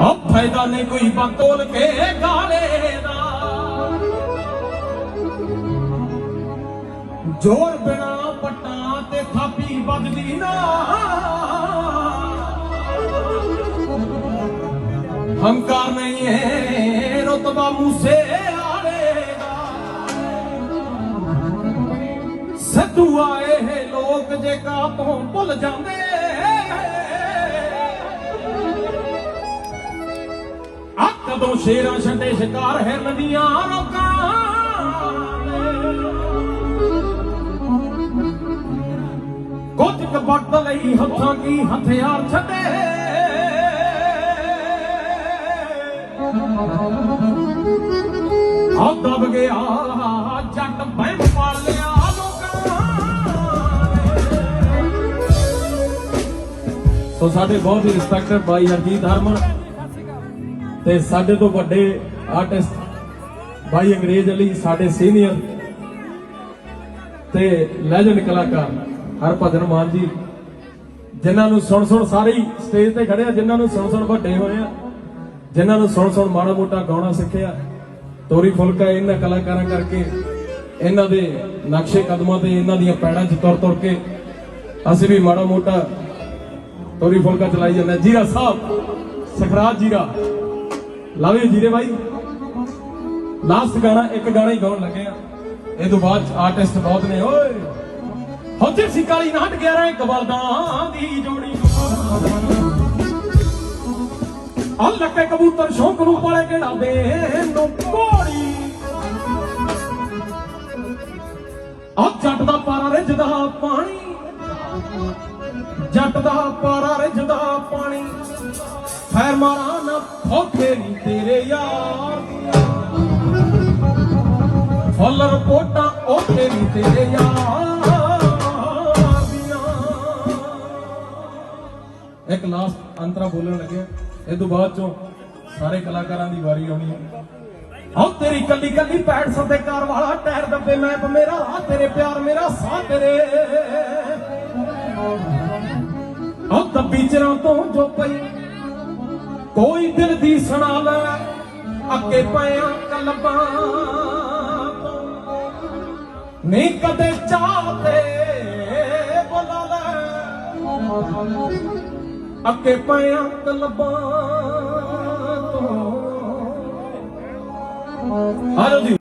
ਆ ਫਾਇਦਾ ਨਹੀਂ ਕੋਈ ਬੰਤੋਲ ਕੇ ਗਾਲੇ ਦਾ। ਜੋਰ ਬਿਨਾ ਪੱਟਾਂ ਤੇ ਥਾਪੀ ਵੱਜਦੀ ਨਾ। ਹੰਕਾਰ ਨਹੀਂ ਹੈ ਰਤਬਾ ਮੂਸੇ ਆਲੇ ਦਾ। ਸੱਦੂ ਆਏ ਹੈ ਲੋਕ ਜੇ ਕਾ ਤੋਂ ਭੁੱਲ ਜਾਂਦੇ ਕਦੋਂ ਸ਼ੇਰਾਂ ਛੱਡੇ ਸ਼ਿਕਾਰ ਹੈ ਨਦੀਆਂ ਰੋਕਾਂ ਕੁਝ ਕਬੱਤ ਲਈ ਹੱਥਾਂ ਕੀ ਹਥਿਆਰ ਛੱਡੇ। ਆ ਦਬ ਗਿਆ, ਜੱਟ ਬੈਂਕ ਪਾਲ ਲਿਆ ਸੋ ਸਾਡੇ ਬਹੁਤ ਹੀ ਰਿਸਪੈਕਟਡ ਬਾਈ ਹਰਜੀਤ ਹਰਮਨ। ਤੇ ਸਾਡੇ ਤੋਂ ਵੱਡੇ ਆਰਟਿਸਟ ਬਾਈ ਅੰਗਰੇਜ਼ ਅਲੀ, ਸਾਡੇ ਸੀਨੀਅਰ ਤੇ ਲੈਜੈਂਡ ਕਲਾਕਾਰ ਹਰਭਜਨ ਮਾਨ ਜੀ, ਜਿਨ੍ਹਾਂ ਨੂੰ ਸੁਣ ਸੁਣ ਸਾਰੇ ਹੀ ਸਟੇਜ ਤੇ ਖੜੇ ਆ, ਜਿਨ੍ਹਾਂ ਨੂੰ ਸੁਣ ਸੁਣ ਵੱਡੇ ਹੋਏ ਆ, ਜਿਨ੍ਹਾਂ ਨੂੰ ਸੁਣ ਸੁਣ ਮਾੜਾ ਮੋਟਾ ਗਾਉਣਾ ਸਿੱਖਿਆ, ਤੋਰੀ ਫੁਲਕਾ ਇਹਨਾਂ ਕਲਾਕਾਰਾਂ ਕਰਕੇ, ਇਹਨਾਂ ਦੇ ਨਕਸ਼ੇ ਕਦਮਾਂ ਤੇ ਇਹਨਾਂ ਦੀਆਂ ਪੈੜਾਂ 'ਚ ਤੁਰ ਤੁਰ ਕੇ ਅਸੀਂ ਵੀ ਮਾੜਾ ਮੋਟਾ ਤੋਰੀ ਫੁਲਕਾ ਚਲਾਈ ਜਾਂਦੇ ਹਾਂ। ਜੀਰਾ ਸਾਹਿਬ, ਸਖਰਾਜ ਜੀਰਾ ਲਾਵੇ ਜੀਰੇ ਬਾਈ। ਲਾਸਟ ਗਾਣਾ, ਇੱਕ ਗਾਣਾ ਹੀ ਗਾਉਣ ਲੱਗੇ ਆ। ਇਹ ਤੋਂ ਬਾਅਦ ਆਰਟਿਸਟ ਬਹੁਤ ਨੇ, ਓਏ। ਹੌਜੇ ਸੀ ਕਾਲੀ ਨਾਟ 11 ਇੱਕ ਬਲਦਾਂ ਦੀ ਜੋੜੀ ਆ ਲੱਕੇ ਕਬੂਤਰ ਸ਼ੌਂਕ ਨੂੰ ਪਾਲੇ ਕਿਹੜਾ ਦੇ ਨੂੰ ਕੋੜੀ ਆ ਜੱਟ ਦਾ ਪਾਰਾ ਰਿੱਝਦਾ ਪਾਣੀ। ਜੱਟ ਦਾ ਪਾਰਾ ਰਿੱਝਦਾ ਪਾਣੀ। ਫੈਰ ਮਾਰਾ ਨਾ ਫੋਕੇ ਨੀ ਤੇਰੇ ਯਾਰ ਦੀਆਂ। ਫੁੱਲ ਰਿਪੋਰਟਾਂ ਉੱਥੇ ਨੀ ਤੇਰੇ ਯਾਰ ਦੀਆਂ। ਇੱਕ ਲਾਸਟ ਅੰਤਰਾ ਬੋਲਣ ਲੱਗਿਆ। ਇਹ ਤੋਂ ਬਾਅਦ ਚੋਂ ਸਾਰੇ ਕਲਾਕਾਰਾਂ ਦੀ ਵਾਰੀ ਆਉਣੀ ਹੈ। ਆਹ ਤੇਰੀ ਕੱਲੀ ਕੱਲੀ ਪੈੜ ਸੱਦੇ ਕਾਰ ਵਾਲਾ ਟਾਇਰ ਦੱਬੇ ਮੈਪ ਮੇਰਾ ਆ ਤੇਰੇ ਪਿਆਰ ਮੇਰਾ ਸਾਹ ਤੇਰੇ ਆਹ ਦੱਬੀ ਚਰਾਂ ਤੋਂ ਜੋ ਪਈ ਕੋਈ ਦਿਲ ਦੀ ਸੁਣਾ ਲੈ, ਅੱਗੇ ਪਿਆ ਕਲਬਾਂ ਤੋਂ ਨਹੀਂ ਕਦੇ ਚਾਹਤੇ ਬੁਲਾ ਲੈ। ਅੱਗੇ ਪਿਆ ਕਲਬਾਂ ਤੋਂ। ਆਜੋ ਜੀ।